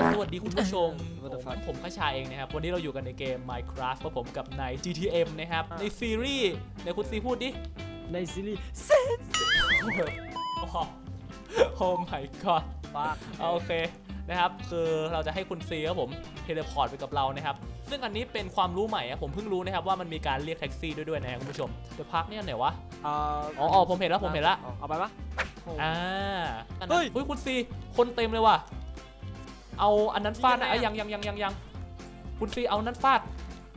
สวัสดีคุณผู้ชม What the ผม fuck ผมขชาเองนะครับ วันนี้เราอยู่กันในเกม Minecraft กับผมกับใน GTM นะครับอะในซีรีส์ในคุณซีพูดดิ ในซีรีส์โอ้โห Oh my god ปากเอาโอเคนะครับ คือเราจะให้คุณซีครับผมเทเลพอร์ตไปกับเรานะครับ ซึ่งอันนี้เป็นความรู้ใหม่อะผมเพิ่งรู้นะครับว่ามันมีการเรียกแท็กซี่ด้วยด้วยนะครับคุณผู้ชมเดี๋ยวพักเนี่ยไหนวะ อ๋อ๋ออ๋อผมเห็นแล้วผมเห็นแล้ว เอาไปปะโอ้อ่าอันเฮ้นั้นยเฮ้ยคุณซีคนเต็มเลยว่ะ เอาอันนั้นฟาดนะนี่ไอ้ยไงยังยังยังยังยังคุณซีเอานั้นฟาด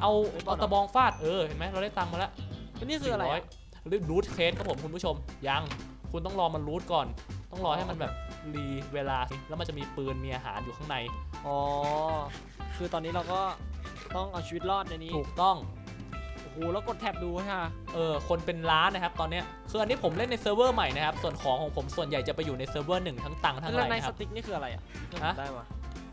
เอาเฮ้ยบอเอาลเหรอตะบองฟาด เออ เห็นไหมเราได้ตังค์มาแล้วแล้วนี่คืออะไร400อะหรือรูทเคสครับผมคุณผู้ชม ยัง คุณต้องรอมันรูทก่อน ต้องรอให้มันแบบรีเวลา แล้วมันจะมีปืน มีอาหารอยู่ข้างใน อ๋อ คือตอนนี้เราก็ต้องเอาชีวิตรอดในนี้ ถูกต้อง โอ้โห แล้วกดแท็บดูค่ะ เออ คนเป็นล้านนะครับ ตอนเนี้ยคืออันนี้ผมเล่นในเซิร์ฟเวอร์ใหม่นะครับ ส่วนของของผมส่วนใหญ่จะไปอยู่ในเซิร์ฟเวอร์หนึ่งทั้งตังค์ทั้งอะแล้วไรในนะคสรับ ติ๊กนี่คืออะไรอะฮะ ได้มา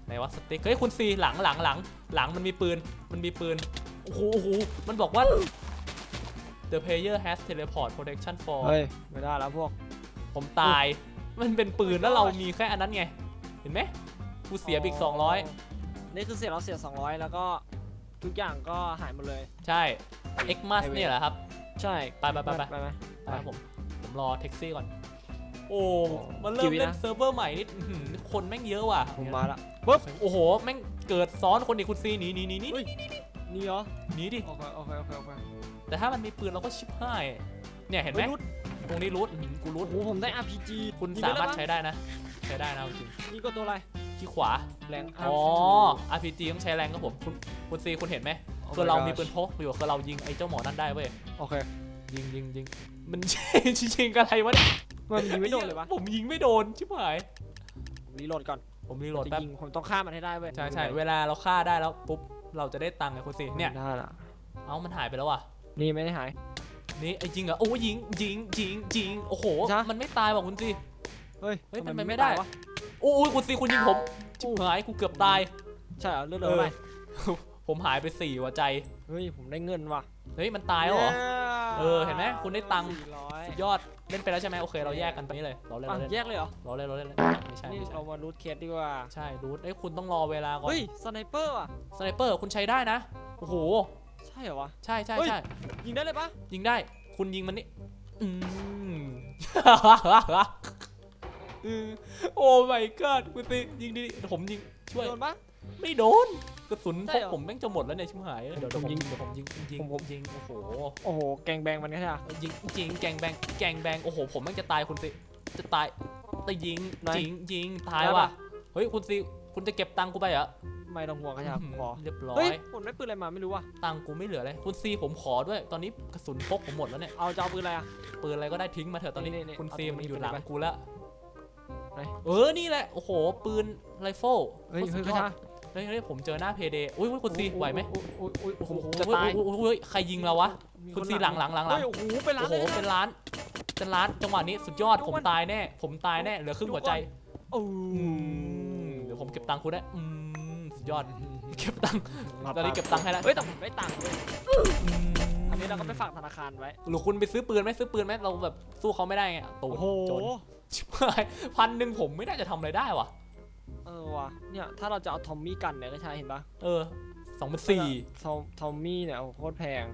ไหนวะสติ๊กเฮ้ยคุณซีหลังหลังหลังหลังมันมีปืนมันมีปืนโอ้โหโอ้โหมันบอกว่า the player has teleport protection for เฮ้ย ไม่ได้แล้วพวก ผมตาย มันเป็นปืนแล้วเรามีแค่อันนั้นไง เห็นไหมกูเสียไปอีกนี่คือเสียเราเสีย 200 แล้วก็ทุกอย่างก็หายหมดเลย200ใช่ X m a s ไฮเวย์เนี่ยแหละครับ ใช่ ไปไปไปไปไปไหมไปครับผม ผมรอแท็กซี่ก่อน โอ้โอ้ มันเริ่มกี่วิเล่นนะเซิร์ฟเวอร์ใหม่นี่อื้อหือคนแม่งเยอะว่ะผมมาละปึ๊บโอ้โห แม่งเกิดซ้อนคนอีกคุณซีหนีหนีหนีหนีเฮ้ยนี่เหรอหนีดิ โอเคโอเคโอเคโอเคแต่ถ้ามันมีปืนเราก็ชิบหาย เนี่ยเห็นไหมฮ้ยรุดตรงนี้รูทอื้อหือกูรูโอ้ทโหผมได้ RPG คุณยิงสาได้มารถปะใช้ได้นะ ใช้ได้นะจริงนี่ก็ตัวอะไรที่ขวา แรงอ๋อ RPG ต้องใช้แรงครับผม คุณคุณซีคุณเห็นไหมคือเรามีปืนพกอยู่คือเรายิงไอ้เจ้าหมอนั่นได้เว้ย โอเค ยิงยิงยิงมันชิชิงอะไรวะเนี่ย มันยิงไม่โดนเลยวะผมยิงไม่โดนชิบหายรีโหลดก่อนผมรีโหลดจะแป๊บยิงผมต้องฆ่ามันให้ได้เว้ยใช่ใช่เวลาเราฆ่าได้แล้วปุ๊บเราจะได้ตังค์ไงคุณซีเนี่ยได้ละเอ้ามันหายไปแล้วว่ะนี่ไม่ได้หายนี่ไอ้จริงเหรอโอ้ยิงยิงยิงยิงโอ้โหจ๊ะมันไม่ตายว่ะคุณซีเฮ้ยเฮ้ยทำมันไม่ได้ตายวะโอ้ยคุณซีคุณยิงผมชิบหายกูเกือบตายใช่เหรอเลือดเหเอลือออะไรผมหายไปสี่หัวใจเฮ้ยผมได้เงินว่ะเฮ้ยมันตายแล้วเหรอย้ เออเห็นไหมคุณได้ตังค์สี่ร้อยสุดยอดเล่นไปแล้วใช่ไหมโอเคเราแยกกันไปนี่เลยเราเล่นอะเราเล่นแยกเลยเหรอเราเล่นเราเล่นไม่ใช่นี่ไม่ใช่เรามารูทเคสดีกว่า ใช่รูทเอ้ยคุณต้องรอเวลาก่อนเฮ้ย สไนเปอร์อะ สไนเปอร์คุณใช้ได้นะโอ้โหใช่เหรอวะ ใช่ใช่เฮ้ย ใช่ยิงได้เลยปะยิงได้คุณยิงมันนี่อืม อืมโอ้ my god คุณตียิงดิผมยิงช่วย โดนปะ ไม่โดนกระสุนใช่พวกเหรอผมแม่งจะหมดแล้วเนี่ยชิบหายเดี๋ยวเดี๋ยวผมยิงเดี๋ยวผมยิงยิงผมผม ยิงโอ้โหโอ้โห แกงแบงมันก็ใช่ปะ ยิงยิงแกงแบงแกงแบงโอ้โหผมแม่งจะตายคุณสิจะตายแต่ยิงไหนยิงยิงตายได้ปะ ว่ะเฮ้ยคุณสิคุณจะเก็บตังค์กูไปเหรอไม่ต้องห่วงครับอื้อหือขอเรียบร้อเฮ้ยยผมได้ปืนอะไรมาไม่รู้ว่ะ ตังค์กูไม่เหลือเลยคุณซีผมขอด้วย ตอนนี้กระสุนพกผมหมดแล้วเนี่ยเอาจะเอาปืนอะไรอะ ปืนอะไรก็ได้ทิ้งมาเถอะตอนนี้นี่นี่คุณเอาซีปืนมันนี้อยู่ปืนหลังไปกูแล้วไหน เออนี่แหละโอ้โหปืนไรเฟิลเฮ้ยโคตรสุเฮ้ยดยกระอชาด เฮ้ยเฮ้ยผมเจอหน้าเพเดอุ้ยอุ้ยคุณซีไหวไหมโอ้ยโอ้ยโอ้ยโอ้โอ้โหโหจะตายโอ้โหโอ้โหใครยิงเราวะมีคุณนซีหลังหลังหลังหลังเฮ้ยโอ้โหเป็นล้านโอ้โหเลยะเป็นล้านเป็นล้านจังหวะนี้สุดยอดดูผมมันตายแน่ ผมตายแน่เหลือครึ่งหัวใจโอ้อืมเดี๋ยวผมเก็บตังค์คุณได้อืมสุดยอดเก็บตังค์ตอนนี้เก็บตังค์ให้แล้วเฮ้ยแต่ผมได้ตังค์ด้วยอืมอันนี้เราก็ไปฝากธนาคารไว้หรือคุณไปซื้อปืนไหมซื้อปืนไหมเราแบบสู้เขาไม่ได้ไงตูโอ้ดโหจนชิบหายพันหนึ่งผมไม่น่าจะทำอะไรได้วะ เออว่ะเนี่ยถ้าเราจะเอาทอมมี่กันเนี่ยก็ใช่เห็นปะเออสองพันสี่ทอมทอมมี่เนี่ยโอ้โหโคตรแพง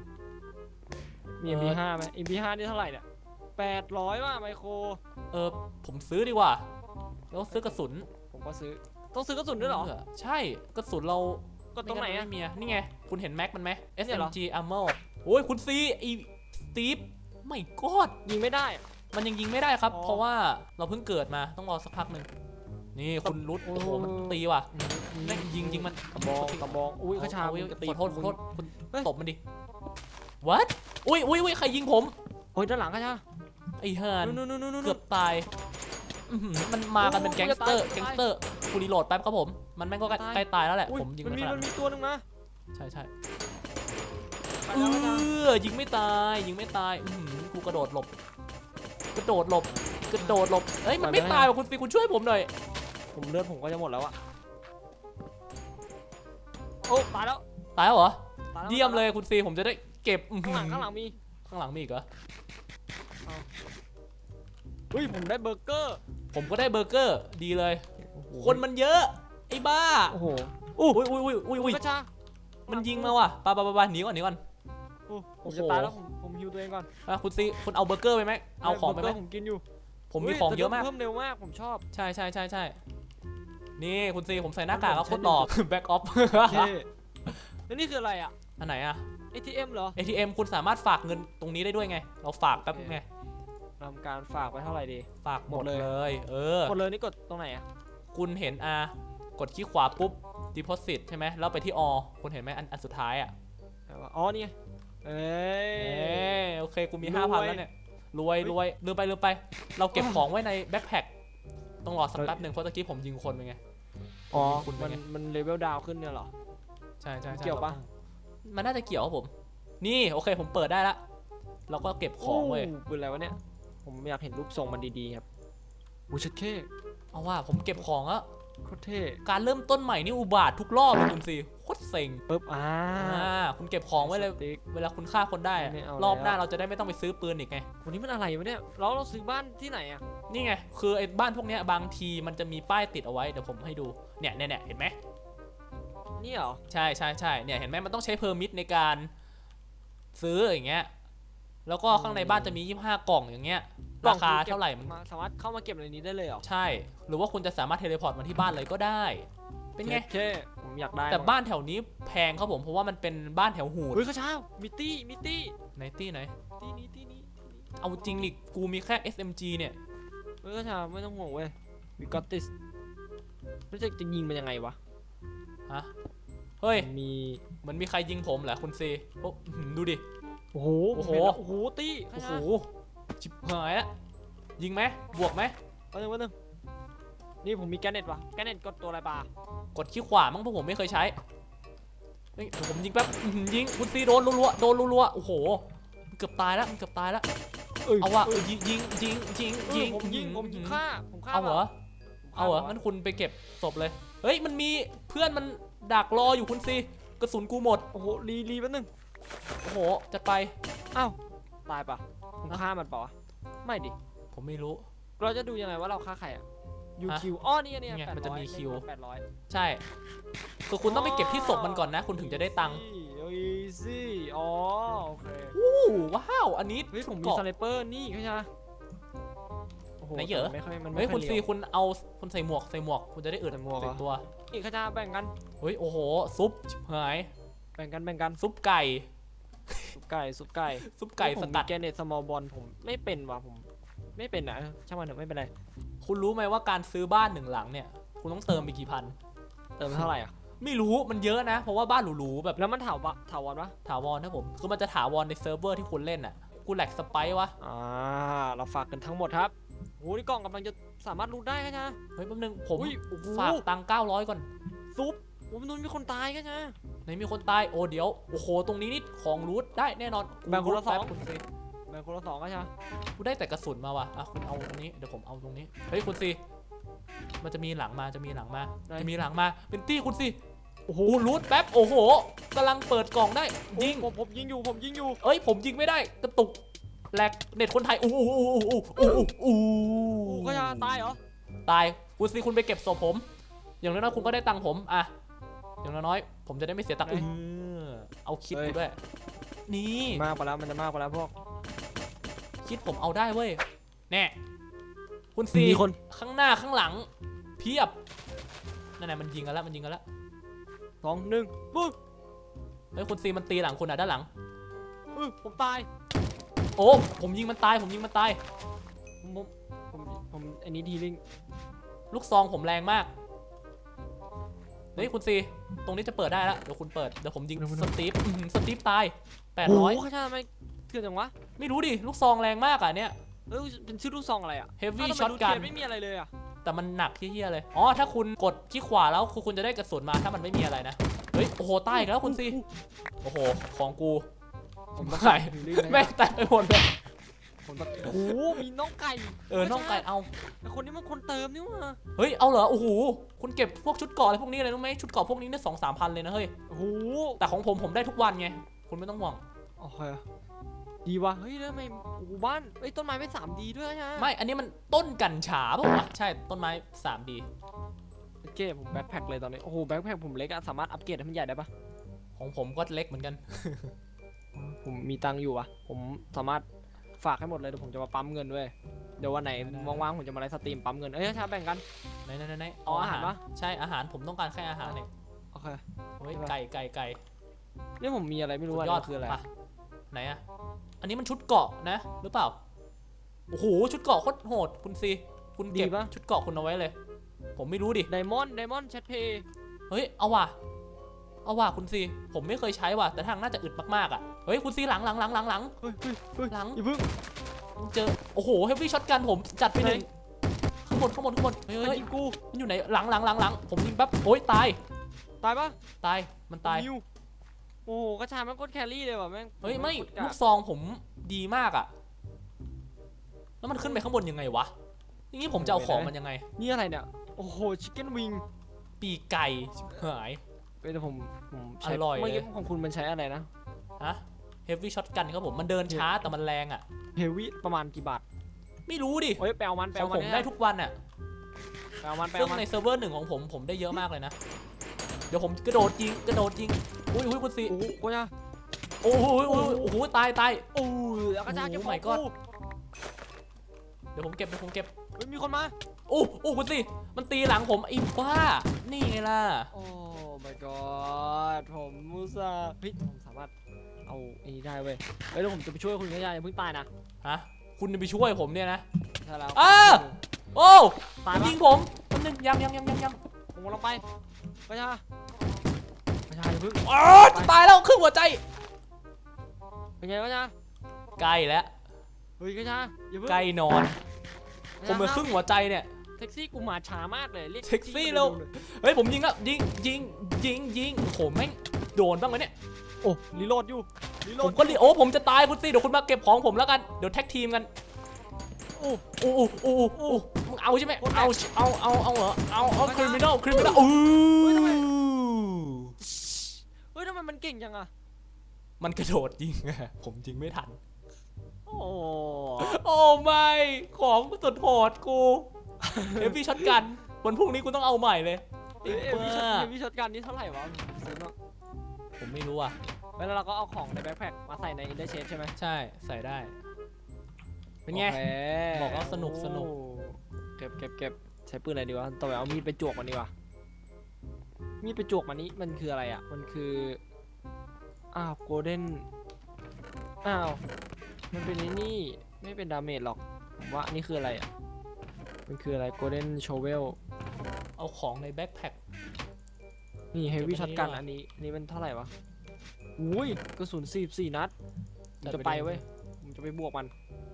มีเออ MP5 ไหม MP5 นี่เท่าไหร่เนี่ยแปดร้อยว่ะไมโคร เออผมซื้อดีกว่าแล้วซื้อกระสุน ผมก็ซื้อ ต้องซื้อกระสุนด้วยเหรอ ใช่กระสุนเราก็ตรงไหนม่อะไม่มีอะนี่ไง คุณเห็นแม็กมันไหมเนี่ยเหรอ SMG ammo โอ้ยคุณซีไอสตีฟไม่กอดยิงไม่ได้ มันยังยิงไม่ได้ครับอ๋อเพราะว่าเราเพิ่งเกิดมาต้องรอสักพักหนึ่ง นี่คุณรุดโอ้โอ้โหมันตีว่ะแม่งยิงยิงมันกระบองกระบองอุ้ยกระชาเอมึเองจะตีขอโทษขอโทษคุณเฮ้ยตบมันดิ what อุ้ยอุ้ยอุ้ยใครยิงผมโอ้ยด้านหลังกระชาไอ้ห่านนู่นนู่นนู่นนู่นเกือบตายอื้อหือมันมากันเป็นโอ้แก๊งสเตอร์จะตายแก๊งสเตอร์กูรีโหลดแป๊บครับผม มันแม่งก็ใกล้ตายใกล้ตายแล้วแหละอุ้ยผมยิงมันมันมีขนาดมันมีตัวหนึงนะใช่ใช่ไปเอแล้วกระชาอยิงไม่ตายยิงไม่ตายอื้อหือกูกระโดดหลบ กระโดดหลบกระโดดหลบเอ้ยมันไม่ตายว่ะคุณซีคุณช่วยผมหน่อย ผมเลือดผมก็จะหมดแล้วอะโอ้ตายแล้วตายแล้วเหรอ ตาแล้วเยี่ยมเลยคุณซีผมจะได้เก็บอื้อข้างหลังหือข้างหลังมีข้างหลังมีอีกเหรอ เฮ้ยผมได้เบอร์เกอร์ผมก็ได้เบอร์เกอร์ดีเลย คนมันเยอะ ไอ้บ้าโอ้โหอุ้ยอุ้ยอุ้ยอุ้ยอุ้ยกระชามันยิงมาว่ะไปไปไปไปหนีก่อนหนีก่อนโอ้ผมโอ้โหจะตายแล้วผมผมฮิวตัวเองก่อนอะคุณซีคุณเอาเบอร์เกอร์ไปไหมเอาของไปไหมบร์กร์ผมกินอยู่ผมมีฮ้ของเยอะมาก แต่เพิ่มเร็วมากผมชอบ ใช่ใช่ใช่ใช่ นี่คุณซีผมใส่หน้ากากแล้วโคตรหล่อแบ็กออฟเท่แล้วนี่คืออะไรอะ อันไหนอะ ATM เหรอ ATM คุณสามารถฝากเงินตรงนี้ได้ด้วยไง เราฝากแป๊บไงทำการฝากไปเท่าไหร่ดี ฝากหมดหมดเลยเลย เออกดเลยนี่กดตรงไหนอะ คุณเห็นอะกดคลิกขวาปุ๊บ deposit ใช่ไหมแล้วไปที่อคุณเห็นไหมอันอันสุดท้ายอะไหนวะอ๋อนี่ไงเอ้ยเอ้ยโอเค กูมีรวยห้าพันแล้วเนี่ย รวยเฮ้ยรวยลืมไปลืมไป เราเก็บอ๋อของไว้ในแบ็คแพ็คต้องรอสักเฮ้ยแป๊บหนึ่งเพราะตะกี้ผมยิงคนไปไง อ๋อ คุณเป็มันนไงมันเลเวลดาวขึ้นเนี่ยเหรอ ใช่ใช่ใช่เกี่ยวปะราต้องมันน่าจะเกี่ยวครับผม นี่โอเคผมเปิดได้ละเราก็เก็บของเว้ยโปืนอะไรวะเนี่ย ผมอยากเห็นรูปทรงมันดีๆครับบูชัดเท่เอาว่าผมเก็บของแล้ว โคตรเท่การเริ่มต้นใหม่นี่อุบาททุกรอบเลยคุณสิโคตรเซ็งปึ๊บอ่าอ่าคุณเก็บของไว้เลยสติ๊กเวลาคุณฆ่าคนได้อะไม่เอารอบหน้าแล้วเราจะได้ไม่ต้องไปซื้อปืนอีกไง วันนี้มันอะไรวะเนี่ยแล้วเราซื้อบ้านที่ไหนอะนี่ไง คือไอ้บ้านพวกเนี้ยบางทีมันจะมีป้ายติดเอาไว้เดี๋ยวผมให้ดู เนี่ยเนี่ยเนี่ยเห็นไหม นี่เหรอใช่ใช่ใช่เนี่ยเห็นไหมมันต้องใช้เพอร์มิทในการซื้ออย่างเงี้ย แล้วก็ข้างในบ้านจะมี 25 กล่องอย่างเงี้ย ราคาเท่าไหร่มันสามารถเข้ามาเก็บในนี้ได้เลยเหรอใช่ หรือว่าคุณจะสามารถเทเลพอร์ตมาที่บ้านเลยก็ได้ เป็นไง เท่ผมอยากได้แต่บ้านแถวนี้แพงครับผมเพราะว่ามันเป็นบ้านแถวหูดเฮ้ยข้าเช้ามิตตี้มิตตี้ไหนตี้ไหนที่นี้ที่นี้เอาจริงดิกูมีแค่ SMG เนี่ย เฮ้ยข้าเช้าไม่ต้องห่วงเว้ย we got this แล้วจะจะยิงมันยังไงวะฮะ เฮ้ยมีเหมือนมีใครยิงผมเหรอคุณซีโอ้อื้อหือดูดิ โอ้โหโอ้โหผมเห็นแล้วโอ้โหตี้ข้าโอ้โห เช้า ชิบหายละยิงไหมบวกไหมเอาหนึ่งเอาหนึ่งนี่ผมมีแกนเน็ตวะแกนเน็ตกดตัวอะไรปลากดขี้ขวามั้งเพราะผมไม่เคยใช้เฮ้ยเดี๋ยวผมยิงแป๊บอื้อหือยิงคุณซีโดนรัวๆโดนรัวๆโอ้โหมันเกือบตายแล้วมันเกือบตายแล้วเอ้ยเอาว่ะเออยิงยิงยิงยิงเออยิงผมยิงผมยิงอื้อหือฆ่าผมฆ่าเอาเหรอผมฆ่เอาเหรอปะงั้นคุณไปเก็บศพเลย เฮ้ย มันมีเพื่อนมันดักรออยู่คุณซีกระสุนกูหมด โอ้โหรีรีแป๊บนึงโอ้โหจะไป อ้าวตายปะ ผมฆ่ามันปะวะไม่ดิ ผมไม่รู้ เราจะดูยังไงว่าเราฆ่าใครอะยูฮะคิวอ๋อนี่ไงนี่นี่ไงแปดมันจะร้อยมีคิวแปดร้อยใช่คือคุณต้องไปเก็บที่ศพมันก่อนนะ คุณถึงจะได้ตังค์โอ้ยซี่อ๋อโอเคอู้ว้าว อันนี้เฮ้ยผมมีเกาะสไนเปอร์นี่เขาใช่ไหมโอ้โหไหนเหรอแต่ไม่ค่อยมันไม่เฮ้ยค่คุอยณเร็ซีวคุณเอาคุณใส่หมวกใส่หมวก คุณจะได้อึดใส่หมวกเหรอติดตัวนี่เขาจะแบ่งกันเฮ้ยโอ้โหซุปชิบหายแบ่งกันแบ่งกันซุปไก่ซุป ไก่ซุปไก่ซุปไก่ผสมกัมีดแกนเนตสมอลบอลผมไม่เป็นว่ะผม ไม่เป็นอะเออช่างมันเถอะไม่เป็นไร คุณรู้ไหมว่าการซื้อบ้านหนึ่งหลังเนี่ย คุณต้องเติมไปกี่พัน เติมเท่าไหร่อะ ไม่รู้มันเยอะนะ เพราะว่าบ้านหรูๆแบบแล้วมันถาวรถาวรปะถาวรนะผมคือมันจะถาวรในเซิร์ฟเวอร์ที่คุณเล่นอะกูแหลกสไปร์วะอ่าเราฝากกันทั้งหมดครับโอ้โหนี่กล่องกำลังจะสามารถรูดได้กันนะเฮ้ยแป๊บนึงผมอุ้ยโอ้โหฝากตังค์900ก่อนซุปโอ้มันนู้นมีคนตายกันนะไห นมีคนตายโอ้เดี๋ยวโอ้โหตรงนี้นี่ของรูทได้แน่นอนแบ่งคนละสองรูทแป๊บคุณซีแบ่งคนละสองกันใช่ไหมกูได้แต่กระสุนมาว่ะอะคุณเอาตรงนี้เดี๋ยวผมเอาตรงนี้เฮ้ยคุณซีมันจะมีหลังมาจะมีหลังมาจะมีหลังมาเป็นตี้คุณซีโอ้โหกูรูทแป๊บโอ้โหกำลังเปิดกล่องได้ยิง ผมผมยิงอยู่ผมยิงอยู่ เอ้ยผมยิงไม่ได้กระตุกแหลกเน็ตคนไทยอู้อู้อู้อู้อู้อู้อู้โอ้ก็จะตายเหรอ ตายคุณซีคุณไปเก็บศพผม อย่างน้อยๆคุณก็ได้ตังค์ผมอะอย่างน้อยๆ ผมจะได้ไม่เสียตังค์เฮ้เอยอเอาคิดเฮ้ยกูด้วย นี่มากไปแล้วมันจะมากไปแล้วพวก คิดผมเอาได้เว้ยแน่คุณซีมีคน ข้างหน้าข้างหลัง เพียบนั่นไงมันยิงกันแล้วมันยิงกันแล้วสองหนึ่งปุ๊บเฮ้ยคุณซีมันตีหลังคุณอะด้านหลังเออผมตายโอ้ผมยิงมันตาย ผมยิงมันตายผมผมผมผมไอ้นี้ทีลิงลูกซองผมแรงมาก เฮ้ยคุณซีตรงนี้จะเปิดได้แล้วเดี๋ยวคุณเปิดเดี๋ยวผมยิงสตีฟอื้อหือสตีฟตายโอ้โห800ข้าชาทำไมเถื่อนจังวะไม่รู้ดิลูกซองแรงมากอะเนี่ยเออเป็นชื่อลูกซองอะไรอะ Heavy อ้าวทำไม Shotgun รูทเทียไม่มีอะไรเลยอะแต่มันหนักเฮี้ยๆเลย อ๋อ ถ้าคุณกดที่ขวาแล้วคือคุณจะได้กระสุนมา ถ้ามันไม่มีอะไรนะ เฮ้ย โอ้โห ใต้อีกแล้วคุณซี โอ้โห ของกูผมต้องไม่ฮิลลิ่งแม่งแตกไปหมดเลย ผมต้องโอ้โหมีน้องไก่เออน้องไก่เอา แต่คนนี้มันคนเติมนี่หว่าเฮ้ย เอาเหรอ โอ้โห คุณเก็บพวกชุดเกราะอะไรพวกนี้เลยรู้ไหมชุดเกราะพวกนี้เนี่ยสองสามพันเลยนะเฮ้ย โอ้โหแต่ของผมผมได้ทุกวันไง คุณไม่ต้องห่วง โอเคดีว่ะเฮ้ยแล้วทำไมโอ้โหบ้านเอ้ยต้นไม้ไม่สามดีด้วยนะไม่ อันนี้มันต้นกัญชาเปล่าวะใช่ ต้นไม้ 3D เก้ผมแบ็คแพ็คเลยตอนนี้โอ้โหแบ็คแพ็คผมเล็กอะสามารถอัปเกรดให้มันใหญ่ได้ปะของผมก็เล็กเหมือนกัน ผมมีตังค์อยู่อะผมสามารถ ฝากให้หมดเลยเดี๋ยวผมจะมาปั๊มเงินด้วยเดี๋ยววันไหนได้ ว่างๆผมจะมาไลฟ์สตรีมปั๊มเงินเอ้ยถ้าแบ่งกัน ไหนไหนไหนไหนอ๋ออาหารปะ ใช่อาหารผมต้องการแค่อาหารเนี่ยโอเคเฮ้ยใช่ปะ ไก่ไก่ไก่นี่ผมมีอะไรไม่รู้สุอะดยอดนี่คืออะไรปะไหนอะอันนี้มันชุดเกราะนะ หรือเปล่าโอ้โหชุดเกราะโคตรโหดคุณซีคุณเก็บชุดเกราะคุณเอาไว้เลย ผมไม่รู้ดิไดมอนด์ไดมอนด์แชทเพย์เฮ้ยเอาว่ะ เอาว่ะคุณซีผมไม่เคยใช้ว่ะแต่ทางน่าจะอึดมากๆอะเฮ้ยคุณซีหลังหลังหลังหลังหลังเฮ้ยเฮ้ยเฮ้ยหลังอย่าเพิ่งเจอโอ้โหเฮฟวี่ช็อตกันผมจัดไปหนึ่งไหนข้างบนข้างบนข้างบนเฮ้ยมันเฮ้ยยิงกูมันอยู่ไหนหลังหลังหลังหลังผมยิงแป๊บโอ้ยตายตายปะตายมันตายนิวโอ้โหกระชายมันโคตรแครี่เลยว่ะแม่งเฮ้ยไม่โคตรกาลูกซองผมดีมากอะ แล้วมันขึ้นไปข้างบนยังไงวะอย่างนี้ผมจะเอาของมันยังไง นี่อะไรเนี่ยโอ้โหชิคเก้นวิงปีกไก่ชิบหาย เฮ้ยแต่ผมผมใช้อร่อยเมื่อกี้เลยของคุณมันใช้อะไรนะฮะเฮฟวี่ช็อตกันครับผมมันเดินช้าแต่มันแรงอะ เฮวี่ประมาณกี่บาทไม่รู้ดิเฮ้ยแปลมันแปขลองมันผมได้ทุกวันอะแปลมันแปลซึ่งมันในเซิร์ฟเวอร์หนึ่งของผมผมได้เยอะมากเลยนะ เดี๋ยวผมกระโดดยิงกระโดดยิงอุ้ยอุ้ยคุณซีโอ้โหกูจะโอ้โหโอ้โหโอ้โหตายตายโอ้ยแล้วกระจายเก็บโอ้ของ my กู god เดี๋ยวผมเก็บเดี๋ยวผมเก็บเฮ้ยมีคนมาโอ้โอ้คุณซีมันตีหลังผมไอ้บ้านี่ไงล่ะ โอ้ my god ผมมูซาห์เฮ้ยผมสามารถเอาอันนี้ได้เว้ยเฮ้ยแล้วผมจะไปช่วยคุณกระจายอย่าเพิ่งตายนะฮะคุณจะไปช่วยผมเนี่ยนะ ใช่แล้วอ้า โอ้ตายมันปะ ยิงผมมันนึงยังยังยังยังยังผมกำลังไปกระจายกระจายอย่าเพิ่งอ๋อจะตายแล้วครึ่งหัวใจเป็นไงกระจายใกล้แล้วเฮ้ยกระจายอย่าเพิ่งใกล้นอนกระผมจายเป็นครึ่งหัวใจเนี่ย แท็กซี่กูมาช้ามากเลยเรียกแท็กซี่แล้วเฮ้ยผมยิงแล้วยิงยิงยิงยิงโอ้โหแม่งโดนบ้างไหมเนี่ยโอ้รีโหลดอยู่รีโหลผดมก็รีโอ้ผมจะตายคุณสิเดี๋ยวคุณมาเก็บของผมแล้วกันเดี๋ยวแท็กทีมกันโอ้โอ้โอ้โอ้โอ้มึงเอาใช่ไหมโอ้แท็กเอาเอาเอาเอาเหรอเอาเอาไม่คริมินได้อลคริมินอลอู้เฮ้ยทำไมเฮ้ยทำไมมันเก่งจังอะมันกระโดดยิงอะผมยิงไม่ทัน โอ้โอ้ไม่ของสุดโหดกู เอฟวีช็อตกันวันพรุ่งนี้กูต้องเอาใหม่เลยไอ้เอ้ยบ้มีช็อตามีช็อตการนี้เท่าไหร่วะซื้อมาผมไม่รู้อะ แล้วเราก็เอาของในแบ็คแพ็คมาใส่ในอินเตอร์เชฟใช่ไหมใช่ใส่ได้ เป็นไง โอเคบอกแล้วสนุกสนุก โอ้เก็บเก็บเก็บใช้ปืนอะไรดีวะต่อไปเอามีดไปจวกมันดีกว่ามีดไปจวกมันนี้มันคืออะไรอะ มันคือ อ้าวโกลเด้น อ้าว มันเป็นไอ้นี่ ไม่เป็นดาเมจหรอกผมว่าอันนี่คืออะไรอะ มันคืออะไรโกลเด้นโชเวลเอาของในแบ็คแพ็ค นี่เฮฟวี่เก็ช็อบตไว้กันนี่อันนี้อันนี้มันเท่าไหร่วะ อุ้ยกระสุนสี่สี่นัดผมจะจัดไปไปเลยเว้ยผมจะไปบวกมัน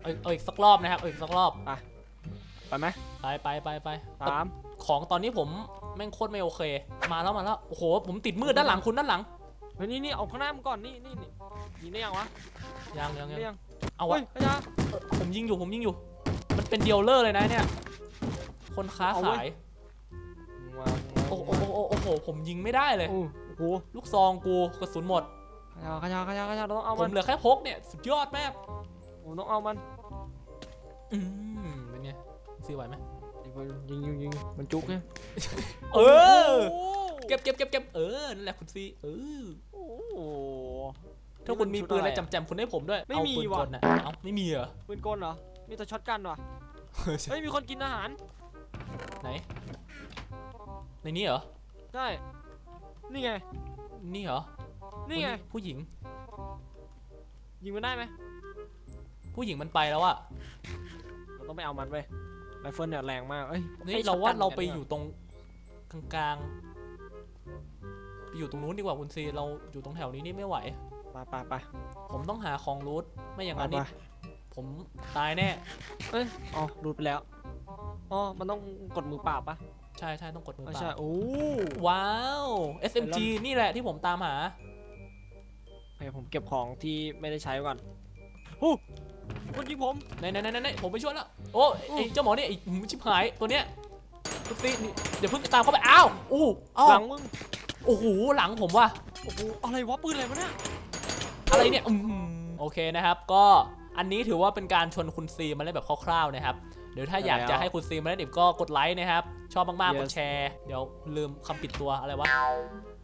เอาเอาอีกสักรอบนะครับเอาอีกสักรอบ ไปไหมไปไปไปไปสามของตอนนี้ผมแม่งโคตรไม่โอเค มาแล้วมาแล้ว โอ้โห ผมติดมืดด้านหลังคุณด้านหลัง เฮ้ยนี่นี่เอาข้างหน้ามันก่อน นี่นี่นี่ยิงได้ยังวะยังยังยิงยังได้ยังเอาเฮ้วะยพระยาผมยิงอยู่ผมยิงอยู่ มันเป็นเดียวเลอร์เลยนะเนี่ย คนค้าเอาเว้ขายยวางโอ้โหโอ้โหโอ้โหโอ้โหผมยิงไม่ได้เลยโอ้โหลูกซองกูกระสุนหมดขยาขยาขยาขยาเราต้องเอาผมัมนเหลือแค่พกเนี่ยสุดยอดมากผมต้องเอามันอืมเป็นไงซื้อไหวไหมยิงยิงยิงมันจุกไงเออโอ้เก็บเก็บเก็บเก็บเออนั่นแหละคุณซีเออโอ้โห ถ้าคุณมีปืนอะไรชุดจำๆคุณให้ผมด้วยไม่เอามีปืนว่ะ กลน่ะเอาไม่มีเหรอปืนกลเหรอ มีแต่ช็อตกันว่ะเฮ้ยมีคนกินอาหาร ไหน ในนี้เหรอ ใช่ นี่ไง นี่เหรอนี่ไง ผู้หญิง ยิงมันได้ไหมผู้หญิงมันไปแล้วอะเราต้องไปเอามันเว้ยไรเฟิลเนี่ยแรงมากเอ้ยนี่ให้เราว่าช็อตกันเราไปกันอยู่ตรงกลางๆไปอยู่ตรงนู้นดีกว่าคุณซีเราอยู่ตรงแถวนี้นี่ไม่ไหวไปไปไปผมต้องหาของรูทไม่อย่างนั้นไปนี่ไปผมตายแน่ เอ้ยอ๋อรูดไปแล้ว อ๋อ มันต้องกดมือเปล่าปะใช่ใช่ต้องกดมือไม่เปใช่ล่าโอ้ว้าว SMG นี่แหละที่ผมตามหา โอเคผมเก็บของที่ไม่ได้ใช้ก่อนฮู้คนยิงผม ไหนไหนไหนไหนผมไปช่วยแล้ว โอ้ไอ้เจ้าหมอเนี่ยไอ้หืมชิบหายตัวเนี้ยคุณซีนี่เดี๋ยวเพิ่งตามเข้าไป อ้าวอู้อ้าวหลังมึง โอ้โหหลังผมว่ะ โอ้โห อะไรวะปืนอะไรวะเนี่ย อะไรเนี่ยอืมโอเคนะครับ ก็อันนี้ถือว่าเป็นการชวนคุณซีมาเล่นแบบคร่าวๆนะครับ เดี๋ยวถ้าอยากจะให้คุณซีมาเล่นอีกก็กดไลค์นะครับ ชอบมากๆ Yes กดแชร์ เดี๋ยวลืมคำปิดตัวอะไรวะ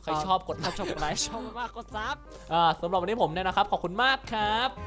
ใครชอบกดถ้าชอบกดไลค์ชอบมากๆกดซับ อ่าสำหรับวันนี้ผมเนี่ยนะครับ ขอบคุณมากครับ